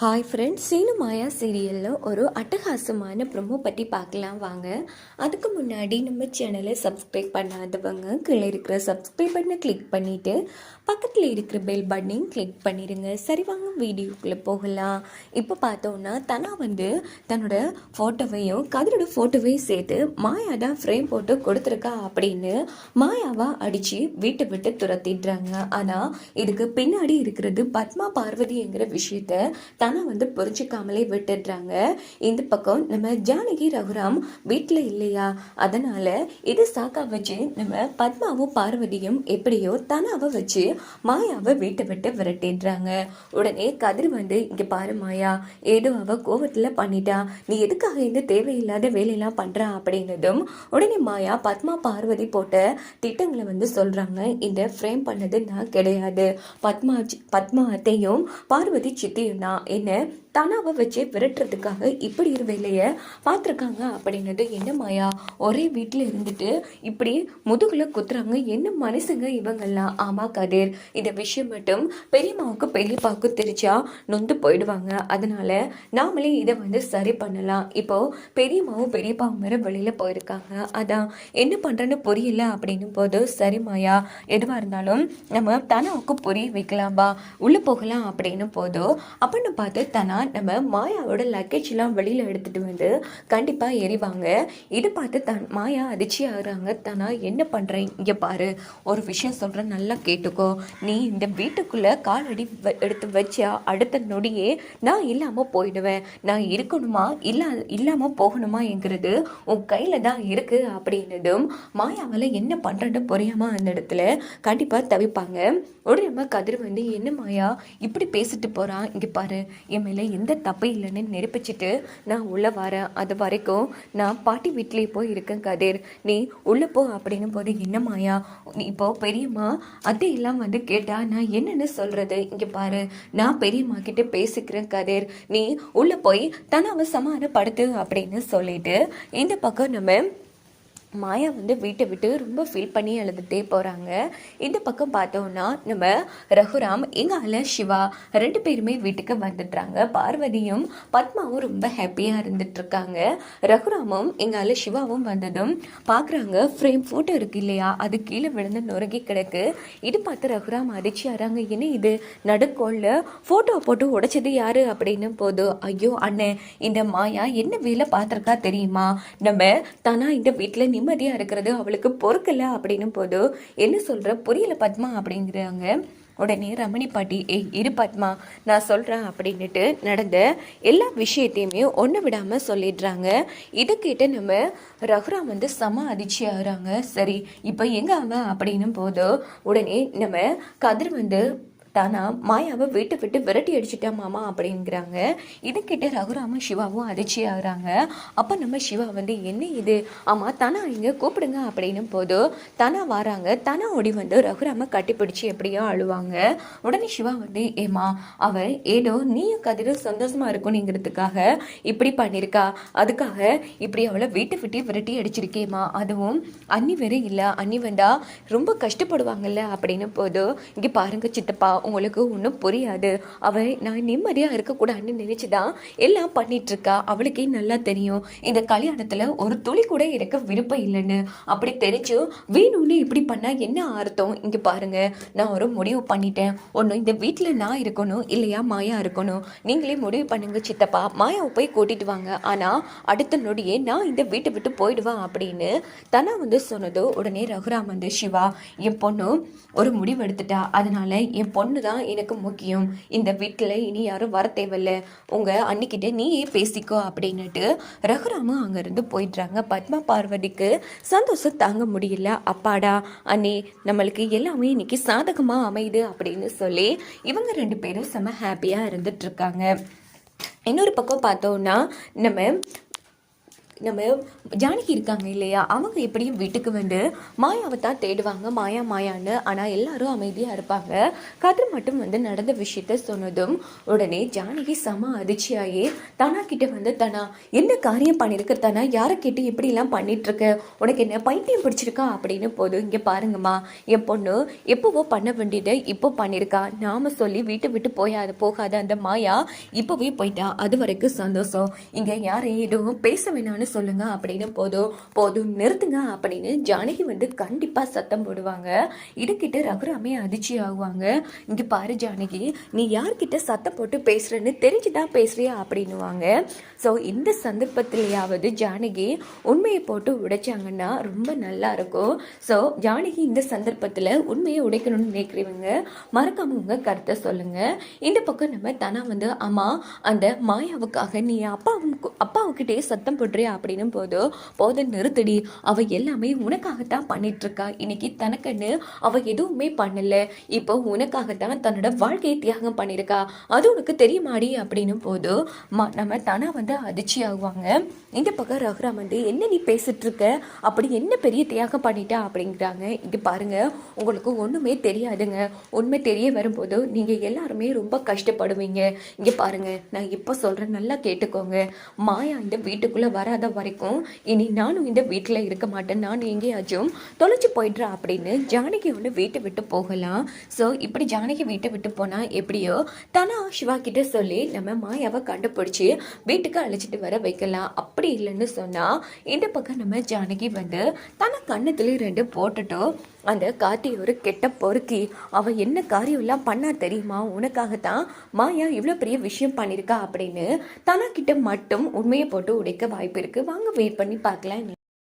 Hi friends Seenu மாயா சீரியலில் ஒரு அட்டகாசமான ப்ரொமோ பற்றி பார்க்கலாம் வாங்க. அதுக்கு முன்னாடி நம்ம சேனலை சப்ஸ்கிரைப் பண்ணாதவங்க கீழே இருக்கிற சப்ஸ்கிரைப் பண்ணை கிளிக் பண்ணிவிட்டு பக்கத்தில் இருக்கிற பெல் பட்டனையும் கிளிக் பண்ணிடுங்க சரி வாங்க வீடியோக்குள்ளே போகலாம். இப்போ பார்த்தோன்னா தனா வந்து தன்னோட ஃபோட்டோவையும் கதிரோட ஃபோட்டோவையும் சேர்த்து மாயா தான் ஃப்ரேம் போட்டு கொடுத்துருக்கா அப்படின்னு மாயாவை அடித்து வீட்டை விட்டு துரத்திடுறாங்க. ஆனால் இதுக்கு பின்னாடி இருக்கிறது பத்மா பார்வதிங்கிற விஷயத்த தனா வந்து புரிஞ்சுக்காமலே விட்டுடுறாங்க. இந்த பக்கம் நம்ம ஜானகி ரகுராம் வீட்டில் இல்லையா? அதனால் இது சாக்கா வச்சு நம்ம பத்மாவும் பார்வதியும் எப்படியோ தனாவை வச்சு மாயாவை வீட்டை விட்டு விரட்டிடுறாங்க. உடனே கதிர் வந்து இங்கே பாரு மாயா ஏதோ அவ கோவத்தில் பண்ணிட்டா. நீ எதுக்காக இந்த தேவையில்லாத வேலையெல்லாம் பண்ணுறா அப்படின்னதும் உடனே மாயா பத்மா பார்வதி போட்ட திட்டங்களை வந்து சொல்கிறாங்க இந்த ஃப்ரேம் பண்ணது நான் கிடையாது. பத்மா பத்மா அத்தையும் பார்வதி சித்தியும் தான். என்ன தனாவை வச்சு விரட்டுறதுக்காக இப்படி ஒரு வேலையை பார்த்துருக்காங்க அப்படின்னுட்டு என்ன மாயா? ஒரே வீட்டில் இருந்துட்டு இப்படி முதுகில் குத்துறாங்க. என்ன மனுஷங்க இவங்கெல்லாம்? ஆமா கதிர். இந்த விஷயம் மட்டும் பெரியம்மாவுக்கு பெரியப்பாவுக்கு தெரிச்சா நொந்து போயிடுவாங்க. அதனால நாமளே இதை வந்து சரி பண்ணலாம். இப்போ பெரியம்மாவும் பெரியப்பாவும் வேற வெளியில் போயிருக்காங்க. அதான் என்ன பண்ணுறேன்னு புரியல அப்படின்னும் போது சரி மாயா எதுவாக இருந்தாலும் நம்ம தனாவுக்கு புரிய வைக்கலாம்பா உள்ளே போகலாம் அப்படின்னு போதோ அப்படின்னு பார்த்து தனா நம்ம மாயாவோட லக்கேஜ்லாம் வெளியில் எடுத்துகிட்டு வந்து கண்டிப்பாக எரிவாங்க இதை பார்த்து தன் மாயா அதிர்ச்சி ஆகுறாங்க. தானா என்ன பண்ணுறேன் இங்கே பாரு. ஒரு விஷயம் சொல்கிறேன் நல்லா கேட்டுக்கோ. நீ இந்த வீட்டுக்குள்ளே காலடி வ- எடுத்து வச்சா அடுத்த நொடியே நான் இல்லாமல் போயிடுவேன். நான் இருக்கணுமா? இல்லா இல்லாமல் போகணுமாங்கிறது உன் கையில் தான் இருக்குது அப்படின்னதும் மாயாவில் என்ன பண்ணுறேன்னு புரியாமல் அந்த இடத்துல கண்டிப்பாக தவிப்பாங்க. உடனே கதிர் வந்து என்ன மாயா? இப்படி பேசிட்டு போகிறான் இங்கே பாரு. என் மேலே எந்த தப்பு இல்லைன்னு நெருப்பிச்சிட்டு நான் உள்ளே வரேன். அது வரைக்கும் நான் பாட்டி வீட்லேயே போய் இருக்கேன் கதிர். நீ உள்ளே போ அப்படின்னும் போது என்ன மாயா? நீ இப்போ பெரியம்மா அதையெல்லாம் வந்து கேட்டால் நான் என்னென்னு சொல்கிறது இங்கே பாரு நான் பெரியம்மா கிட்டே பேசிக்கிறேன் கதிர். நீ உள்ளே போய் தனாவை சமாதானப்படுத்து அப்படின்னு சொல்லிட்டு இந்த பக்கம் நம்ம மாயா வந்து வீட்டை விட்டு ரொம்ப ஃபீல் பண்ணி அழுதுகிட்டே போகிறாங்க இந்த பக்கம் பார்த்தோம்னா நம்ம ரகுராம் எங்கால சிவா ரெண்டு பேருமே வீட்டுக்கு வந்துடுறாங்க. பார்வதியும் பத்மாவும் ரொம்ப ஹாப்பியாக இருந்துட்டுருக்காங்க. ரகுராமும் எங்கால சிவாவும் வந்ததும் பார்க்குறாங்க ஃப்ரேம் ஃபோட்டோ இருக்கு இல்லையா? அது கீழே விழுந்து நொறுங்கி கிடக்கு. இது பார்த்து ரகுராம் அதிர்ச்சி ஆறாங்க என்ன இது? நடுக்கோல்ல ஃபோட்டோ போட்டு உடைச்சது யார்? அப்படின்னு போது ஐயோ அண்ணன் இந்த மாயா என்ன வேலை பார்த்துருக்கா தெரியுமா? நம்ம தானா இந்த வீட்டில் நிம்மதியாக இருக்கிறது அவளுக்கு பொறுக்கல அப்படின்னும் போது என்ன சொல்கிற புரியல பத்மா அப்படிங்கிறாங்க. உடனே ரமணி பாட்டி ஏய் இரு பத்மா நான் சொல்கிறேன் அப்படின்னுட்டு நடந்த எல்லா விஷயத்தையுமே ஒன்று விடாமல் சொல்லிடுறாங்க. இதை கேட்டு நம்ம ரகுராம் வந்து செம அதிர்ச்சி ஆகுறாங்க. சரி இப்போ எங்கே அவன்? அப்படின்னும் போது உடனே நம்ம கதிர் வந்து தானா மாயாவை வீட்டை விட்டு விரட்டி அடிச்சிட்டா மாமா அப்படிங்கிறாங்க. இதை கிட்ட ரகுராமும் சிவாவும் அதிர்ச்சி ஆகுறாங்க. அப்போ நம்ம சிவா வந்து என்ன இது? ஆமாம் தனா இங்கே கூப்பிடுங்க அப்படின்னு போது தனா வராங்க. தனா ஓடி வந்து ரகுராமை கட்டிப்பிடிச்சு எப்படியோ அழுவாங்க. உடனே சிவா வந்து ஏமா அவ ஏதோ நீயும் கதிரும் சந்தோஷமா இருக்கணுங்கிறதுக்காக இப்படி பண்ணியிருக்கா அதுக்காக இப்படி அவளை வீட்டை விட்டு விரட்டி அடிச்சிருக்கேம்மா. அதுவும் அண்ணி வேற இல்லை. அண்ணி வந்தா ரொம்ப கஷ்டப்படுவாங்கல்ல அப்படின்னு போது இங்கே பாருங்க சித்தப்பா உங்களுக்கு ஒன்றும் புரியாது. அவள் நான் நிம்மதியாக இருக்கக்கூடாதுன்னு நினச்சி தான் எல்லாம் பண்ணிட்டு இருக்கா அவளுக்கே நல்லா தெரியும். இந்த கல்யாணத்தில் ஒரு துளி கூட எனக்கு விருப்பம் இல்லைன்னு. அப்படி தெரிஞ்சும் வேணும்னு இப்படி பண்ணால் என்ன அர்த்தம்? இங்கே பாருங்க. நான் ஒரு முடிவு பண்ணிட்டேன். ஒன்று இந்த வீட்டில் நான் இருக்கணும் இல்லையா மாயா இருக்கணும். நீங்களே முடிவு பண்ணுங்க சித்தப்பா. மாயாவை போய் கூட்டிட்டு வாங்க. ஆனால் அடுத்த நொடியே நான் இந்த வீட்டை விட்டு போயிடுவேன் அப்படின்னு தனா வந்து சொன்னதோ உடனே ரகுராம் வந்து சிவா என் பொண்ணு ஒரு முடிவு எடுத்துட்டா. அதனால என் பொண்ணு தான் எனக்கு முக்கியம். இந்த வீட்டில் இனி யாரும் வர தேவையில்ல. உங்கள் அன்னிக்கிட்ட நீயே பேசிக்கோ அப்படின்னுட்டு ரகுராமும் அங்கேருந்து போயிடுறாங்க. பத்மா பார்வதிக்கு சந்தோஷம் தாங்க முடியல. அப்பாடா அண்ணே நம்மளுக்கு எல்லாமே இன்னைக்கு சாதகமாக அமையுது அப்படின்னு சொல்லி இவங்க ரெண்டு பேரும் செம ஹாப்பியாக இருந்துட்டுருக்காங்க இன்னொரு பக்கம் பார்த்தோம்னா நம்ம நம்ம ஜானகி இருக்காங்க இல்லையா? அவங்க எப்படியும் வீட்டுக்கு வந்து மாயாவை தான் தேடுவாங்க. மாயா மாயான்னு. ஆனால் எல்லாரும் அமைதியாக இருப்பாங்க. கதிர் மட்டும் வந்து நடந்த விஷயத்த சொன்னதும் உடனே ஜானகி செம அதிர்ச்சியாகி தனா கிட்ட வந்து தனா என்ன காரியம் பண்ணியிருக்க தனா? யாரை கேட்டு எப்படிலாம் பண்ணிகிட்ருக்க உனக்கு என்ன பைத்தியம் பிடிச்சிருக்கா? அப்படின்னு போதும் இங்கே பாருங்கம்மா என் பொண்ணு எப்போவோ பண்ண வேண்டியதை இப்போ பண்ணியிருக்கா நாம சொல்லி வீட்டை விட்டு போயாது போகாத அந்த மாயா இப்போவே போயிட்டா. அது வரைக்கும் சந்தோஷம். இங்கே யாரையும் எதுவும் பேச வேணாம்னு சொல்லுங்க அப்படின்னு போதும் போதும் நிறுத்துங்க அப்படின்னு ஜானகி வந்து கண்டிப்பாக சத்தம் போடுவாங்க. இதுக்கிட்ட ரகுராமே அதிர்ச்சி ஆகுவாங்க. இங்கே பாரு ஜானகி நீ யார்கிட்ட சத்தம் போட்டு பேசுறேன்னு தெரிஞ்சுதான் பேசுறியா அப்படின்னுவாங்க. ஸோ இந்த சந்தர்ப்பத்திலேயாவது ஜானகி உண்மையை போட்டு உடைச்சாங்கன்னா ரொம்ப நல்லா இருக்கும். ஸோ ஜானகி இந்த சந்தர்ப்பத்தில் உண்மையை உடைக்கணும்னு நினைக்கிறவங்க மறக்காம உங்க கருத்தை சொல்லுங்க. இந்த பக்கம் நம்ம தனா வந்து அம்மா அந்த மாயாவுக்காக நீ அப்பாவுக்கு அப்பாவுக்கிட்டே சத்தம் போடுறியா அப்படின்னும் போது போதும் நிறுத்தடி அவ எல்லாமே உனக்காகத்தான் பண்ணிட்டு இருக்கா இன்னைக்கு தனக்குன்னு அவ எதுவுமே பண்ணல. இப்போ உனக்காகத்தான் தன்னோட வாழ்க்கையை தியாகம் பண்ணியிருக்கா. அது உனக்கு தெரியுமாடி? அப்படின்னும் போது நம்ம தனா வந்து அதிர்ச்சி ஆகுவாங்க. இந்த பக்கம் ரகுராம் வந்து என்ன நீ பேசிட்டு இருக்க அப்படி என்ன பெரிய தியாகம் பண்ணிட்டா? அப்படிங்கிறாங்க. இது பாருங்க உங்களுக்கு ஒண்ணுமே தெரியாதுங்க. உண்மை தெரிய வரும்போது நீங்க எல்லாருமே ரொம்ப கஷ்டப்படுவீங்க. இங்க பாருங்க நான் இப்போ சொல்றேன் நல்லா கேட்டுக்கோங்க. மாயா இந்த வீட்டுக்குள்ள வராத வரைக்கும் இனி நானும் இந்த வீட்டில் இருக்க மாட்டேன். நான் எங்கேயாச்சும் தொலைச்சி போயிடுறா அப்படின்னு ஜானகி ஒன்று வீட்டை விட்டு போகலாம் ஸோ இப்படி ஜானகி வீட்டை விட்டு போனால் எப்படியோ தனா சிவா கிட்ட சொல்லி நம்ம மாயாவை கண்டுபிடிச்சி வீட்டுக்கு அழைச்சிட்டு வர வைக்கலாம். அப்படி இல்லைன்னு சொன்னால் இந்த பக்கம் நம்ம ஜானகி வந்து தன கண்ணத்துலேயும் ரெண்டு போட்டுட்டோம் அந்த கார்த்தி ஒரு கெட்ட பொறுக்கி. அவள் என்ன காரியம்லாம் பண்ணா தெரியுமா? உனக்காகத்தான் மாயா இவ்வளோ பெரிய விஷயம் பண்ணியிருக்கா அப்படின்னு தனக்கிட்ட மட்டும் உண்மையை போட்டு உடைக்க வாய்ப்பு இருக்குது வாங்க வெயிட் பண்ணி பார்க்கலாம்.